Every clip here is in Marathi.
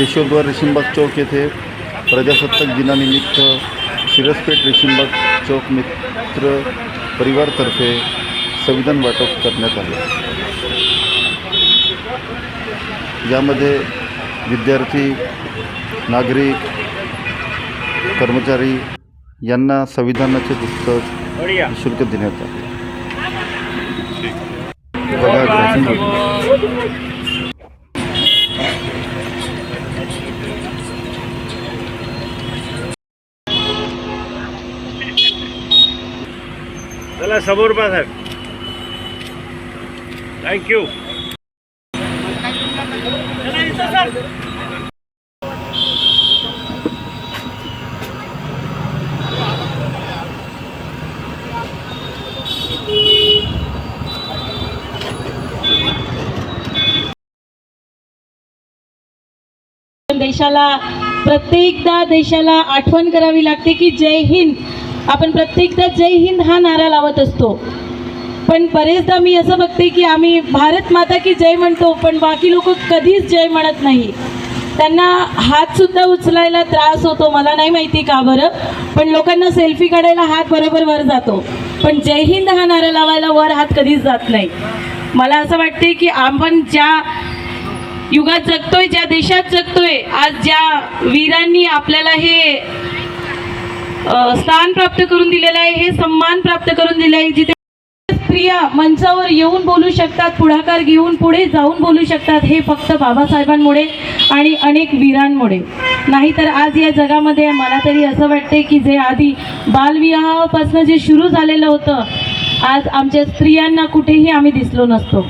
यशोद्वार रेशीमबाग चौक येथे प्रजासत्ताक दिनानिमित्त शिरसपेठ रेशीमबाग चौक मित्र परिवारतर्फे संविधान वाटप करण्यात आले. यामध्ये विद्यार्थी नागरिक कर्मचारी यांना संविधानाचे पुस्तक शुल्क देण्यात आले. समोर पहा साहेब थँक्यू देशाला प्रत्येकदा देशाला आठवण करावी लागते की जय हिंद. आपण प्रत्येकदा जय हिंद हा नारा लावत असतो. पण बरेचदा मी असं बघते की आम्ही भारत माता की जय म्हणतो पण बाकी लोक कधीच जय म्हणत नाही. त्यांना हातसुद्धा उचलायला त्रास होतो मला नाही माहिती का बरं पण लोकांना सेल्फी काढायला हात बरोबर वर जातो. पण जय हिंद हा नारा लावायला वर हात कधीच जात नाही. मला असं वाटते की आपण ज्या युगात जगतोय ज्या देशात जगतोय आज ज्या वीरांनी आपल्याला हे स्थान प्राप्त करून दिलेलं आहे हे सन्मान प्राप्त करून दिले आहे जिथे स्त्रिया मंचावर येऊन बोलू शकतात पुढाकार घेऊन पुढे जाऊन बोलू शकतात हे फक्त बाबासाहेबांमुळे आणि अनेक वीरांमुळे. नाहीतर आज या जगामध्ये मला तरी असं वाटते की जे आधी बालविवाहापासून जे सुरू झालेलं होतं आज आमच्या स्त्रियांना कुठेही आम्ही दिसलो नसतो.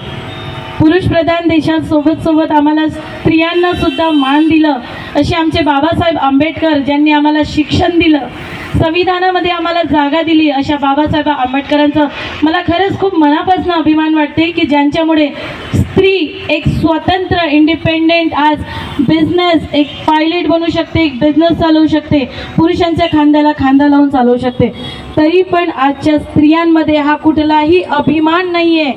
पुरुष प्रधान देशात सोबत सोबत आम्हाला स्त्रियांना सुद्धा मान दिलं असे आमचे बाबासाहेब आंबेडकर ज्यांनी आम्हाला शिक्षण दिलं संविधानामध्ये आम्हाला जागा दिली. अशा बाबासाहेब आंबेडकरांचं मला खरंच खूप मनापासून अभिमान वाटते की ज्यांच्यामुळे स्त्री एक स्वतंत्र इंडिपेंडेंट आज बिझनेस एक पायलट बनू शकते एक बिझनेस चालवू शकते. पुरुषांच्या खांद्याला खांदा लावून चालवू शकते. तरी पण आजच्या स्त्रियांमध्ये हा कुठलाही अभिमान नाही आहे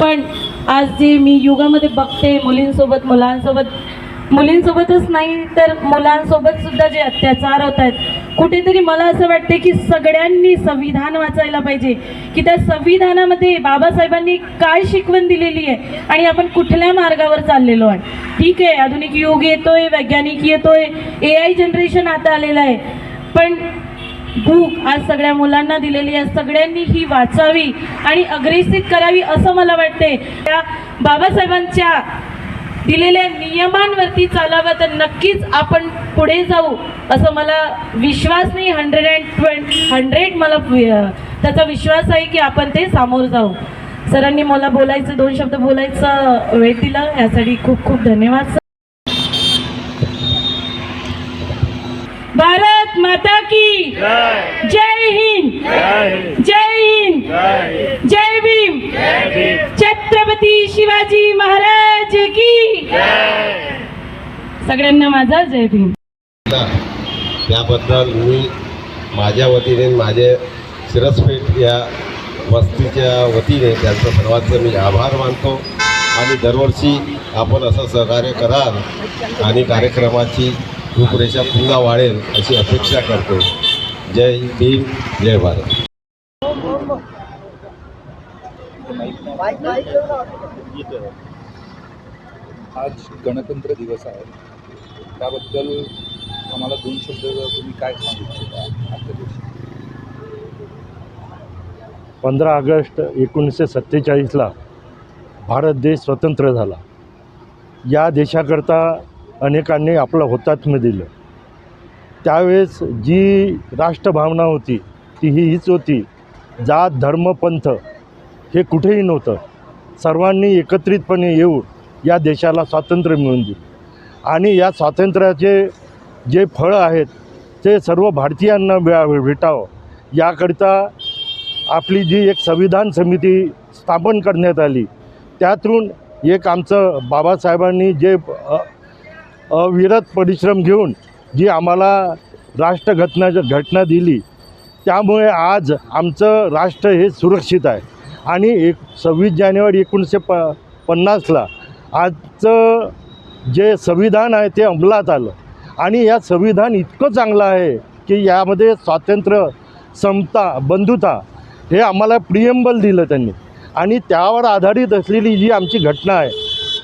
पण आज जे मी युगामध्ये बघते मुलींसोबत मुलांसोबत मुलींसोबतच नाही तर मुलांसोबत सुद्धा जे अत्याचार होत आहेत कुठेतरी मला असं वाटते की सगळ्यांनी संविधान वाचायला पाहिजे. की त्या संविधानामध्ये बाबासाहेबांनी काय शिकवण दिलेली आहे आणि आपण कुठल्या मार्गावर चाललेलो आहे. ठीक आहे आधुनिक युग येतोय वैज्ञानिक येतोय ए आय जनरेशन आता आलेलं आहे. पण भूक आज सगळ्या मुलांना दिलेली आहे सगळ्यांनी ही वाचावी आणि अग्रेसित करावी असं मला वाटते त्या बाबासाहेबांच्या दिलेल्या नियमांवरती चालावं तर नक्कीच आपण पुढे जाऊ असं मला विश्वास नाही. हंड्रेड अँड ट्वेंटी हंड्रेड मला त्याचा विश्वास आहे की आपण ते सामोर जाऊ. सरांनी मला बोलायचं दोन शब्द बोलायचं वेळ दिला. यासाठी खूप खूप धन्यवाद सर. भारत माता की जय हिंद। जय हिंद। जय भीम। छत्रपती शिवाजी महाराज। सगळ्यांना माझा जय भीम. त्याबद्दल मी माझ्या वतीने माझे शिरसपेठ या वस्तीच्या वतीने त्यांचं सर्वांचं मी आभार मानतो. आणि दरवर्षी आपण असं सहकार्य कराल आणि कार्यक्रमाची रूपरेषा पुन्हा वाढेल अशी अपेक्षा करतो. जय भीम जय भारत. आज गणतंत्र दिवस आहे. त्याबद्दल आम्हाला दोन शब्द तुम्ही काय सांगू इच्छिता? आजच्या दिवशी. पंधरा ऑगस्ट एकोणीसशे सत्तेचाळीसला भारत देश स्वतंत्र झाला. या देशाकरता अनेकांनी आपलं हुतात्म्य दिलं. त्यावेळेस जी राष्ट्रभावना होती ती ही हीच होती जात धर्म पंथ हे कुठेही नव्हतं. सर्वांनी एकत्रितपणे येऊन या देशाला स्वातंत्र्य मिळून दिले. आणि या स्वातंत्र्याचे जे फळं आहेत ते सर्व भारतीयांना मिळा भेटावं. याकरिता आपली जी एक संविधान समिती स्थापन करण्यात आली त्यातून एक आमचं बाबासाहेबांनी जे अ- अविरत परिश्रम घेऊन जी आम्हाला राष्ट्रघटना घटना दिली त्यामुळे आज आमचं राष्ट्र हे सुरक्षित आहे. आणि एक सव्वीस जानेवारी एकोणीसशे प पन्नासला आजचं जे संविधान आहे ते अंमलात आलं. आणि या संविधान इतकं चांगलं आहे की यामध्ये स्वातंत्र्य समता बंधुता हे आम्हाला प्रियंबल दिलं त्यांनी. आणि त्यावर आधारित असलेली जी आमची घटना आहे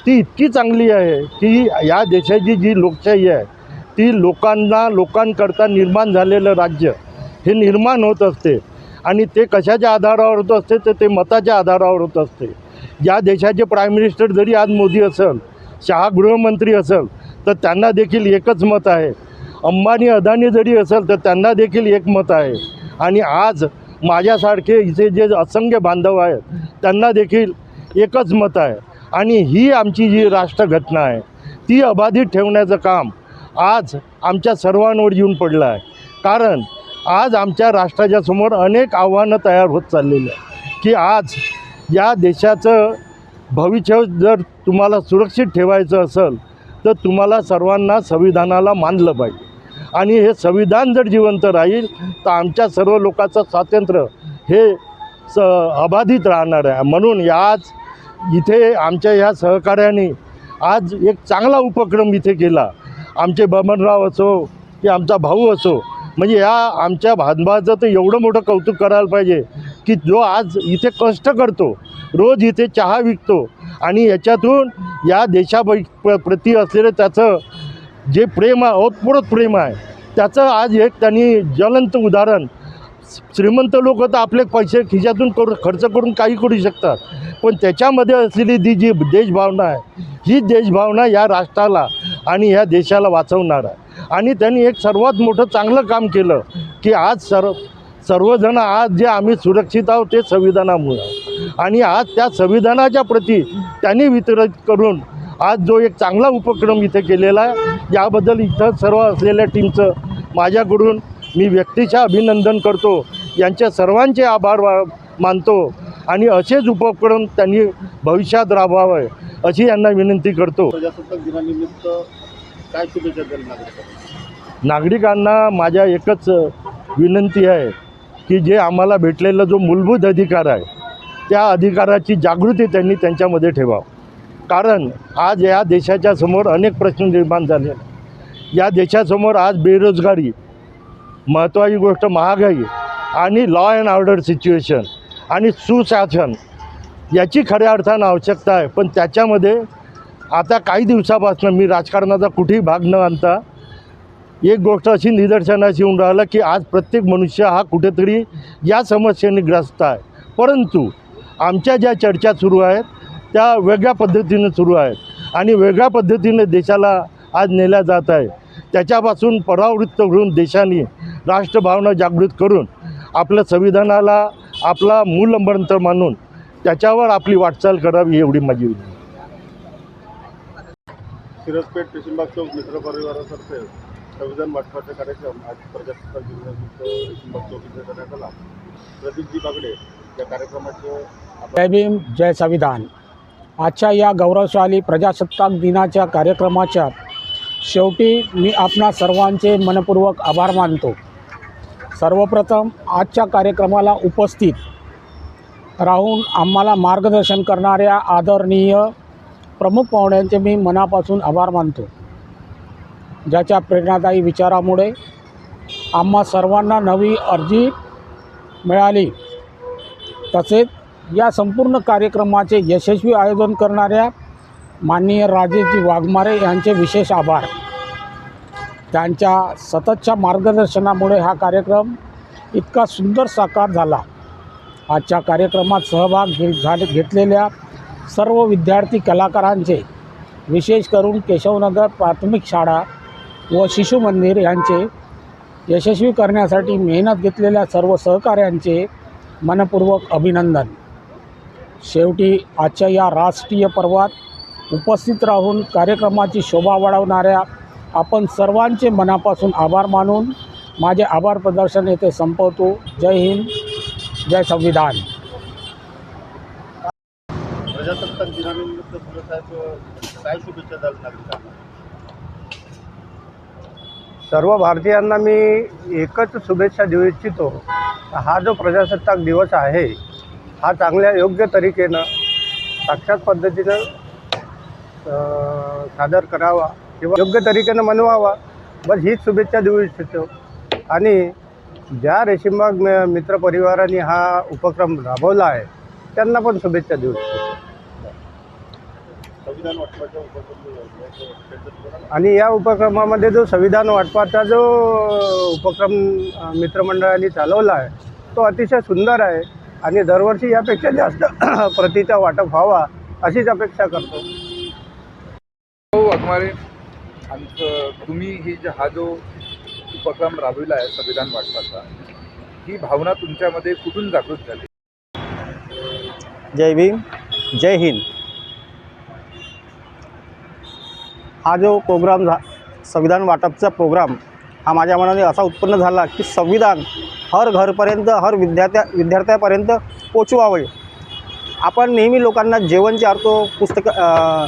ती इतकी चांगली आहे की या देशाची जी लोकशाही आहे ती लोकांना लोकांकरता निर्माण झालेलं राज्य हे निर्माण होत असते. आणि ते कशाच्या आधारावर होत असते? तर ते मताच्या आधारावर होत असते. या देशाचे प्राईम मिनिस्टर जरी आज मोदी असेल शहा गृहमंत्री असेल तर त्यांना देखील एकच मत आहे. अंबानी अदानी जरी असेल तर त्यांना देखील एक मत आहे. आणि आज माझ्यासारखे इथे जे असंख्य बांधव आहेत त्यांना देखील एकच मत आहे. आणि ही आमची जी राष्ट्रघटना आहे ती अबाधित ठेवण्याचं काम आज आमच्या सर्वांवर येऊन पडलं आहे. कारण आज आमच्या राष्ट्राच्या समोर अनेक आव्हानं तयार होत चाललेली आहे की आज या देशाचं भविष्य जर तुम्हाला सुरक्षित ठेवायचं असेल तर तुम्हाला सर्वांना संविधानाला मानलं पाहिजे. आणि हे संविधान जर जिवंत राहील तर आमच्या सर्व लोकांचं स्वातंत्र्य हे स अबाधित राहणार आहे. म्हणून आज इथे आमच्या ह्या सहकार्याने आज एक चांगला उपक्रम इथे केला. आमचे बमनराव असो की आमचा भाऊ असो म्हणजे या आमच्या भानभाचं तर एवढं मोठं कौतुक करायला पाहिजे. की जो आज इथे कष्ट करतो रोज इथे चहा विकतो आणि याच्यातून या देशापै प- प्रती असलेलं त्याचं जे प्रेम आहे ओतप्रोत प्रेम आहे त्याचं आज एक त्यांनी ज्वलंत उदाहरण. श्रीमंत लोक तर आपले पैसे खिशातून करू खर्च करून काही करू शकतात पण त्याच्यामध्ये असलेली ती जी देशभावना आहे ही देशभावना या राष्ट्राला आणि या देशाला वाचवणार आहे. आणि त्यांनी एक सर्वात मोठं चांगलं काम केलं की आज सर्व सर्वजण आज जे आम्ही सुरक्षित आहोत ते संविधानामुळं. आणि आज त्या संविधानाच्या प्रती त्यांनी वितरित करून आज जो एक चांगला उपक्रम इथे केलेला आहे याबद्दल इथं सर्व असलेल्या टीमचं माझ्याकडून मी व्यक्तिशः अभिनंदन करतो. यांच्या सर्वांचे आभार वा मानतो. आणि असेच उपक्रम त्यांनी भविष्यात राबवावे अशी यांना विनंती करतो. प्रजासत्ताक दिनानिमित्त काय शुभेच्छा नागरिकांना माझ्या एकच विनंती आहे. की जे आम्हाला भेटलेला जो मूलभूत अधिकार आहे त्या अधिकाराची जागृती त्यांनी त्यांच्यामध्ये ठेवावं कारण आज या देशाच्या समोर अनेक प्रश्न निर्माण झाले आहेत. या देशासमोर आज बेरोजगारी महत्त्वाची गोष्ट महागाई आणि लॉ अँड ऑर्डर सिच्युएशन आणि सुशासन याची खऱ्या अर्थानं आवश्यकता आहे पण त्याच्यामध्ये आता काही दिवसापासून मी राजकारणाचा कुठेही भाग न आणता एक गोष्ट अशी निदर्शनास येऊन राहिलं की आज प्रत्येक मनुष्य हा कुठेतरी या समस्येने ग्रस्त आहे. परंतु आमच्या ज्या चर्चा सुरू आहेत त्या वेगळ्या पद्धतीने सुरू आहेत आणि वेगळ्या पद्धतीने देशाला आज नेल्या जात आहे त्याच्यापासून परावृत्त होऊन देशाने राष्ट्रभावना जागृत करून आपल्या संविधानाला आपला मूलमंत्र मानून त्याच्यावर आपली वाटचाल करावी एवढी माझी विनंती. सिरसपेठ चौक मित्र परिवारातर्फे संविधान वाटपाचा कार्यक्रम आज प्रजासत्ताक दिनानिमित्त करण्यात आला प्रदीपजी बागडे या कार्यक्रमाचे जय भीम जय संविधान. आजच्या या गौरवशाली प्रजासत्ताक दिनाच्या कार्यक्रमाच्या शेवटी मी आपणा सर्वांचे मनपूर्वक आभार मानतो. सर्वप्रथम आजच्या कार्यक्रमाला उपस्थित राहून आम्हाला मार्गदर्शन करणाऱ्या आदरणीय प्रमुख पाहुण्यांचे मी मनापासून आभार मानतो. ज्याच्या प्रेरणादायी विचारामुळे आम्हा सर्वांना नवी अर्जी मिळाली. तसेच या संपूर्ण कार्यक्रमाचे यशस्वी आयोजन करणाऱ्या माननीय राजेशजी वाघमारे यांचे विशेष आभार. त्यांच्या सततच्या मार्गदर्शनामुळे हा कार्यक्रम इतका सुंदर साकार झाला. आजच्या कार्यक्रमात सहभाग घे झाले घेतलेल्या सर्व विद्यार्थी कलाकारांचे विशेष करून केशवनगर प्राथमिक शाळा व शिशु मंदिर यांचे यशस्वी करण्यासाठी मेहनत घेतलेल्या सर्व सहकाऱ्यांचे मनपूर्वक अभिनंदन. शेवटी आजच्या या राष्ट्रीय पर्वात उपस्थित राहून कार्यक्रमाची शोभा वाढवणाऱ्या आपण सर्वांचे मनापासून आभार मानून माझे आभार प्रदर्शन येथे संपवतो. जय हिंद जय संविधान. प्रजासत्ताक दिनानिमित्त काय शुभेच्छा द्याल नागरिकांना? सर्व भारतीयांना मी एकच शुभेच्छा देऊ इच्छितो. हा जो प्रजासत्ताक दिवस आहे हा चांगल्या योग्य तरीकेनं साक्षात पद्धतीनं सादर करावा किंवा योग्य तरीकेनं मनवावा बस हीच शुभेच्छा देऊ इच्छितो. आणि ज्या रेशीमबाग म- मित्र परिवाराने हा उपक्रम राबवला आहे त्यांना पण शुभेच्छा देऊ इच्छितो संविधान वाटपाच्या उपक्रम त्याचं बोला ना. आणि या उपक्रमामध्ये जो संविधान वाटपाचा जो उपक्रम मित्रमंडळाने चालवला आहे तो अतिशय सुंदर आहे आणि दरवर्षी यापेक्षा जास्त प्रतीचा वाटप व्हावा अशीच अपेक्षा करतो. हो वाघमारे. आमचं तुम्ही ही जे हा जो उपक्रम राबविला आहे संविधान वाटपाचा ही भावना तुमच्यामध्ये कुठून जागृत झाली? जय भीम जय हिंद. हा जो प्रोग्राम झा संविधान वाटपचा प्रोग्राम हा माझ्या मनाने असा उत्पन्न झाला की संविधान हर घरपर्यंत हर विद्यार्थ्या विद्यार्थ्यापर्यंत पोचवावे. आपण नेहमी लोकांना जेवण चारतो पुस्तकं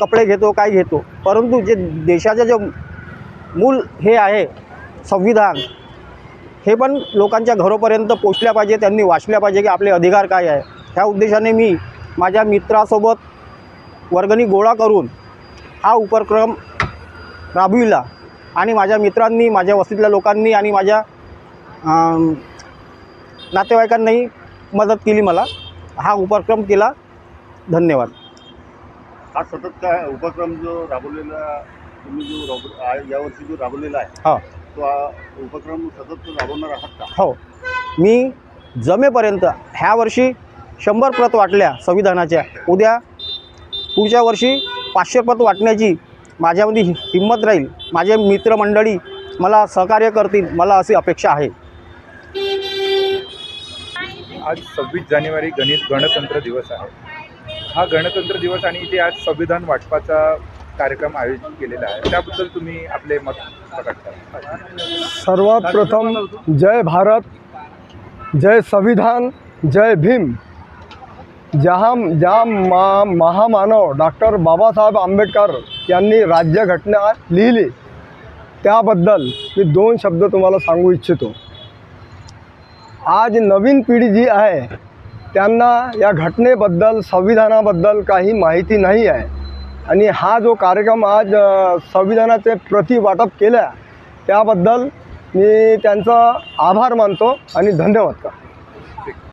कपडे घेतो काय घेतो. परंतु जे देशाचं जे मूल हे आहे संविधान हे पण लोकांच्या घरोपर्यंत पोचल्या पाहिजे त्यांनी वाचल्या पाहिजे की आपले अधिकार काय आहे. ह्या उद्देशाने मी माझ्या मित्रासोबत वर्गणी गोळा करून हा उपक्रम राबविला. आणि माझ्या मित्रांनी माझ्या वस्तीतल्या लोकांनी आणि माझ्या नातेवाईकांनाही मदत केली मला. हा उपक्रम केला. धन्यवाद. हा सतत काय उपक्रम जो राबवलेला तुम्ही जो राब यावर्षी जो राबवलेला आहे हा. तो हा उपक्रम सतत राबवणार आहात का? हो. मी जमेपर्यंत ह्या वर्षी शंभर प्रत वाटल्या संविधानाच्या. उद्या पुढच्या वर्षी पाचशे वाटण्याची माझ्यामध्ये हि- हिंमत राहील. माझे मित्रमंडळी मला सहकार्य करतील मला अशी अपेक्षा आहे. आज सव्वीस जानेवारी गणित गणतंत्र दिवस आहे. हा गणतंत्र दिवस आणि इथे आज संविधान वाटपाचा कार्यक्रम आयोजित केलेला आहे. त्याबद्दल तुम्ही आपले मत प्रकट करा. सर्वात प्रथम जय भारत जय संविधान जय भीम. ज्या ज्या मा महामानव डॉक्टर बाबासाहेब आंबेडकर यांनी राज्यघटना लिहिली. त्याबद्दल मी दोन शब्द तुम्हाला सांगू इच्छितो. आज नवीन पिढी जी आहे त्यांना या घटनेबद्दल संविधानाबद्दल काही माहिती नाही आहे. आणि हा जो कार्यक्रम आज संविधानाचे प्रतिवाटप केल्या त्याबद्दल मी त्यांचा आभार मानतो आणि धन्यवाद.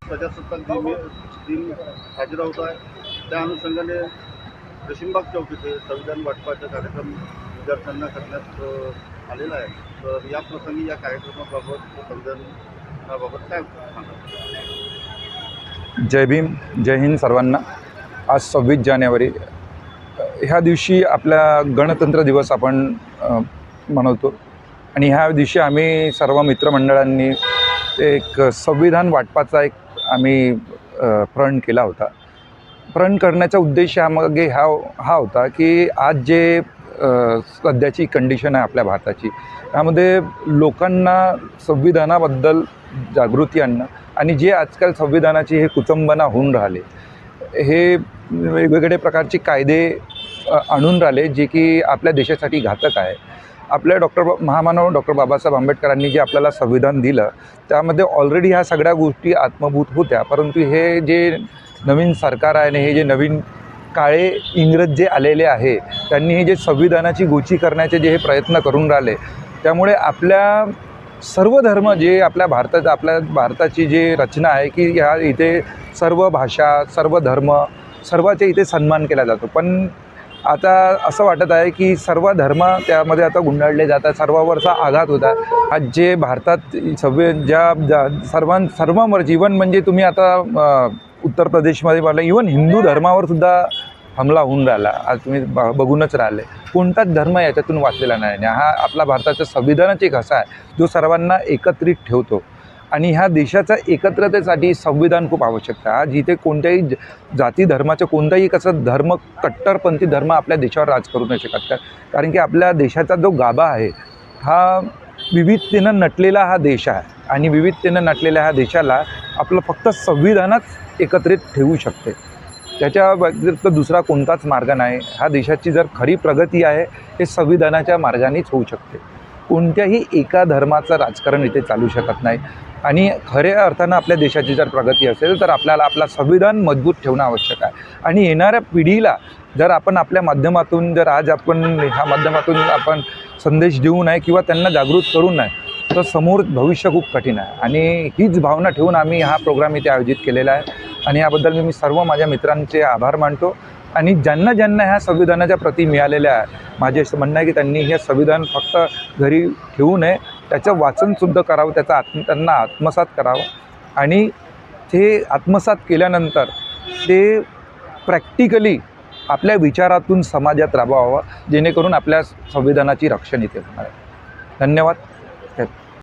करतो दिन साजरा होत आहे. त्या अनुषंगाने रेशीमबाग चौक इथे संविधान वाटपाचा कार्यक्रम विद्यार्थ्यांना करण्यात आलेला आहे. तर या प्रसंगी या कार्यक्रमाबाबत संविधानाबाबत काय सांगा जय भीम जय हिंद सर्वांना. आज सव्वीस जानेवारी. ह्या दिवशी आपला गणतंत्र दिवस आपण मनवतो. आणि ह्या दिवशी आम्ही सर्व मित्रमंडळांनी एक संविधान वाटपाचा एक आम्ही प्रण केला होता. प्रण करण्याचा उद्देश ह्यामागे हा हा होता की आज जे सध्याची कंडिशन आहे आपल्या भारताची त्यामध्ये लोकांना संविधानाबद्दल जागृती आणणं आणि जे आजकाल संविधानाची हे कुचंबना होऊन राहिले हे वेगवेगळे प्रकारचे कायदे आणून राहिले जे की आपल्या देशासाठी घातक आहे. आपल्या डॉक्टर महामानव डॉक्टर बाबासाहेब आंबेडकरांनी जे आपल्याला संविधान दिलं त्यामध्ये ऑलरेडी ह्या सगळ्या गोष्टी आत्मभूत होत्या. परंतु हे जे नवीन सरकार आहे आणि हे जे नवीन काळे इंग्रज जे आलेले आहे त्यांनी हे जे संविधानाची गोची करण्याचे जे हे प्रयत्न करून राहिले त्यामुळे आपल्या सर्व धर्म जे आपल्या भारतात आपल्या भारताची जे रचना आहे की ह्या इथे सर्व भाषा सर्व धर्म सर्वाचे इथे सन्मान केला जातो. पण आता असं वाटत आहे की सर्व धर्म त्यामध्ये आता गुंडाळले जातात सर्वावरचा आघात होता आज जे भारतात सव्वे ज्या ज्या सर्वां सर्वांवर जीवन म्हणजे तुम्ही आता उत्तर प्रदेशमध्ये पाहिलं इवन हिंदू धर्मावर सुद्धा हमला होऊन राहिला. आज तुम्ही ब बघूनच राहिले. कोणताच धर्म याच्यातून वाचलेला नाही. आणि हा आपला भारताचा संविधानाचा एक असा आहे. जो सर्वांना एकत्रित ठेवतो. आणि ह्या देशाच्या एकत्रतेसाठी संविधान खूप आवश्यक आहे. जिथे कोणत्याही ज- जाती धर्माचं कोणताही कसं धर्म कट्टरपंथी धर्म आपल्या देशावर राज करू नाही शकत. का कारण की आपल्या देशाचा जो गाभा आहे हा विविधतेनं नटलेला हा देश आहे. आणि विविधतेनं नटलेल्या ह्या देशाला आपलं फक्त संविधानच एकत्रित ठेवू शकते. त्याच्या व्यतिरिक्त दुसरा कोणताच मार्ग नाही. ह्या देशाची जर खरी प्रगती आहे हे संविधानाच्या मार्गानेच होऊ शकते. कोणत्याही एका धर्माचं राजकारण इथे चालू शकत नाही. आणि खऱ्या अर्थानं आपल्या देशाची जर प्रगती असेल तर आपल्याला आपला संविधान मजबूत ठेवणं आवश्यक आहे. आणि येणाऱ्या पिढीला जर आपण आपल्या माध्यमातून जर आज आपण ह्या माध्यमातून आपण संदेश देऊ नये किंवा त्यांना जागृत करू नये तर समोर भविष्य खूप कठीण आहे. आणि हीच भावना ठेवून आम्ही हा प्रोग्राम इथे आयोजित केलेला आहे. आणि याबद्दल मी मी सर्व माझ्या मित्रांचे आभार मानतो. आणि ज्यांना ज्यांना ह्या संविधानाच्या प्रती मिळालेल्या आहे माझे असं म्हणणं आहे की त्यांनी हे संविधान फक्त घरी ठेवू नये त्याचं वाचनसुद्धा करावं त्याचा आत्म त्यांना आत्मसात करावं. आणि ते आत्मसात केल्यानंतर ते प्रॅक्टिकली आपल्या विचारातून समाजात राबवावं जेणेकरून आपल्या संविधानाची रक्षण इथे होणार आहे. धन्यवाद.